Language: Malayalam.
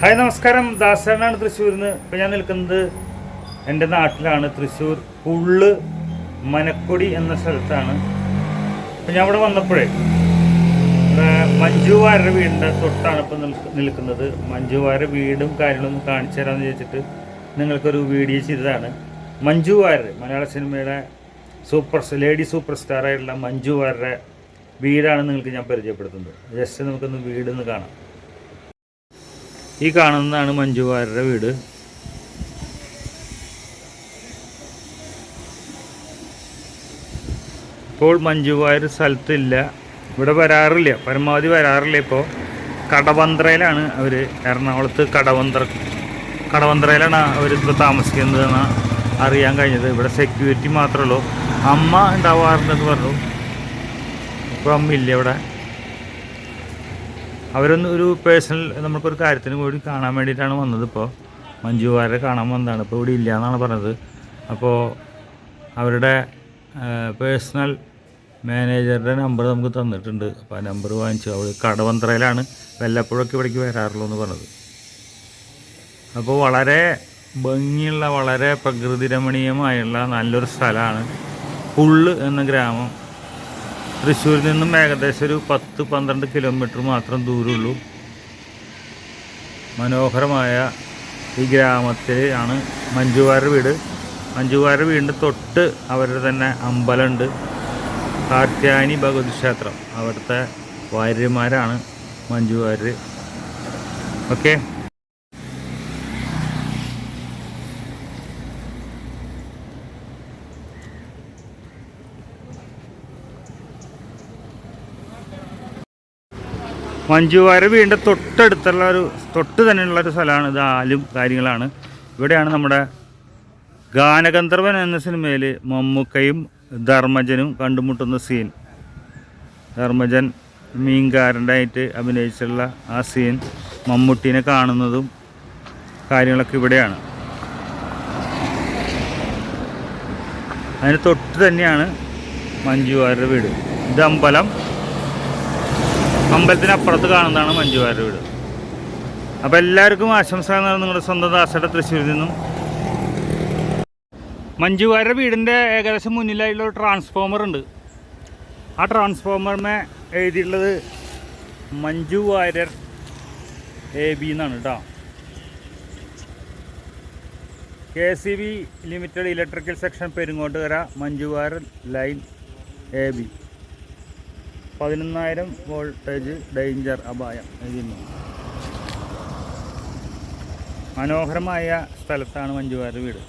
ഹായ് നമസ്കാരം. ദാസനാണ് തൃശ്ശൂരിൽ നിന്ന് ഇപ്പം ഞാൻ നിൽക്കുന്നത് എന്റെ നാട്ടിലാണ്. തൃശ്ശൂർ പുള്ള് മനക്കൊടി എന്ന സ്ഥലത്താണ്. അപ്പം ഞാൻ ഇവിടെ വന്നപ്പോഴേ മഞ്ജു വാര്യരുടെ വീടിന്റെ തൊട്ടാണ് ഇപ്പം നിൽക്കുന്നത്. മഞ്ജു വാര്യരുടെ വീടും കാര്യങ്ങളൊന്നും കാണിച്ചു തരാമെന്ന് ചോദിച്ചിട്ട് നിങ്ങൾക്കൊരു വീഡിയോ ചെയ്തതാണ്. മഞ്ജു വാര്യർ മലയാള സിനിമയുടെ സൂപ്പർ ലേഡി സൂപ്പർ സ്റ്റാറായിട്ടുള്ള മഞ്ജു വാര്യരുടെ വീടാണ് നിങ്ങൾക്ക് ഞാൻ പരിചയപ്പെടുത്തുന്നത്. ജസ്റ്റ് നമുക്കൊന്ന് വീടൊന്ന് കാണാം. ഈ കാണുന്നതാണ് മഞ്ജു വാര്യരുടെ വീട്. ഇപ്പോൾ മഞ്ജു സ്ഥലത്തില്ല. ഇവിടെ വരാറില്ല. പരമാവധി വരാറില്ല ഇപ്പോൾ. കടവന്ത്രയിലാണ് അവർ എറണാകുളത്ത് കടവന്ത്ര കടവന്ത്രയിലാണ് അവർ ഇപ്പോൾ താമസിക്കുന്നതെന്ന് അറിയാൻ കഴിഞ്ഞത്. ഇവിടെ സെക്യൂരിറ്റി മാത്രമേ ഉള്ളൂ. അമ്മ ഉണ്ടാവാറുണ്ടെന്ന് പറഞ്ഞു. ഇപ്പോൾ അമ്മയില്ല ഇവിടെ. അവരൊന്ന് ഒരു പേഴ്സണൽ നമുക്കൊരു കാര്യത്തിന് കൂടി കാണാൻ വേണ്ടിയിട്ടാണ് വന്നത് ഇപ്പോൾ മഞ്ജു വാര്യരെ കാണാൻ വന്നതാണ്. ഇപ്പോൾ ഇവിടെ ഇല്ല എന്നാണ് പറഞ്ഞത്. അപ്പോൾ അവരുടെ പേഴ്സണൽ മാനേജറുടെ നമ്പർ നമുക്ക് തന്നിട്ടുണ്ട്. അപ്പോൾ ആ നമ്പർ വാങ്ങിച്ചു. അവർ കടവന്ത്രയിലാണ്. വല്ലപ്പോഴൊക്കെ ഇവിടേക്ക് വരാറുള്ളൂ എന്ന് പറഞ്ഞത്. അപ്പോൾ വളരെ ഭംഗിയുള്ള വളരെ പ്രകൃതി രമണീയമായുള്ള നല്ലൊരു സ്ഥലമാണ് പുള്ള് എന്ന ഗ്രാമം. തൃശ്ശൂരിൽ നിന്നും ഏകദേശം ഒരു പത്ത് പന്ത്രണ്ട് കിലോമീറ്റർ മാത്രം ദൂരമുള്ളൂ. മനോഹരമായ ഈ ഗ്രാമത്തിൽ ആണ് മഞ്ജുവാരുടെ വീട്. മഞ്ജുവാരുടെ വീടിന്റെ തൊട്ട് അവരുടെ തന്നെ അമ്പലമുണ്ട്. കാർത്യാനി ഭഗവതി ക്ഷേത്രം. അവിടുത്തെ വാര്യന്മാരാണ് മഞ്ജുവാര് ഓക്കെ? മഞ്ജുവാര വീടിന്റെ തൊട്ടടുത്തുള്ള ഒരു തൊട്ട് തന്നെയുള്ള ഒരു സ്ഥലമാണ്. ഇത് ആലും കാര്യങ്ങളാണ്. ഇവിടെയാണ് നമ്മുടെ ഗാനഗന്ധർവൻ എന്ന സിനിമയിൽ മമ്മൂക്കയും ധർമ്മജനും കണ്ടുമുട്ടുന്ന സീൻ ധർമ്മജൻ മീൻകാരന്റായിട്ട് അഭിനയിച്ചുള്ള ആ സീൻ മമ്മൂട്ടീനെ കാണുന്നതും കാര്യങ്ങളൊക്കെ ഇവിടെയാണ്. അതിന് തൊട്ട് തന്നെയാണ് മഞ്ജുവാരുടെ വീട്. ഇത് അമ്പലം. അമ്പലത്തിനപ്പുറത്ത് കാണുന്നതാണ് മഞ്ജുവാരുടെ വീട്. അപ്പോൾ എല്ലാവർക്കും ആശംസ നിങ്ങളുടെ സ്വന്തം ദാസയുടെ തൃശ്ശൂരിൽ നിന്നും. മഞ്ജുവാരുടെ വീടിന്റെ ഏകദേശം മുന്നിലായിട്ടുള്ള ട്രാൻസ്ഫോമർ ഉണ്ട്. ആ ട്രാൻസ്ഫോമറിനെ എഴുതിയിട്ടുള്ളത് മഞ്ജു വാര്യർ എ ബി എന്നാണ് കേട്ടോ K C B limited electrical section Perungottukara Manju Warrier line A B പതിനൊന്നായിരം voltage danger അപായം എഴുതുന്നു മനോഹരമായ സ്ഥലത്താണ് മഞ്ജുവാരുടെ വീട്.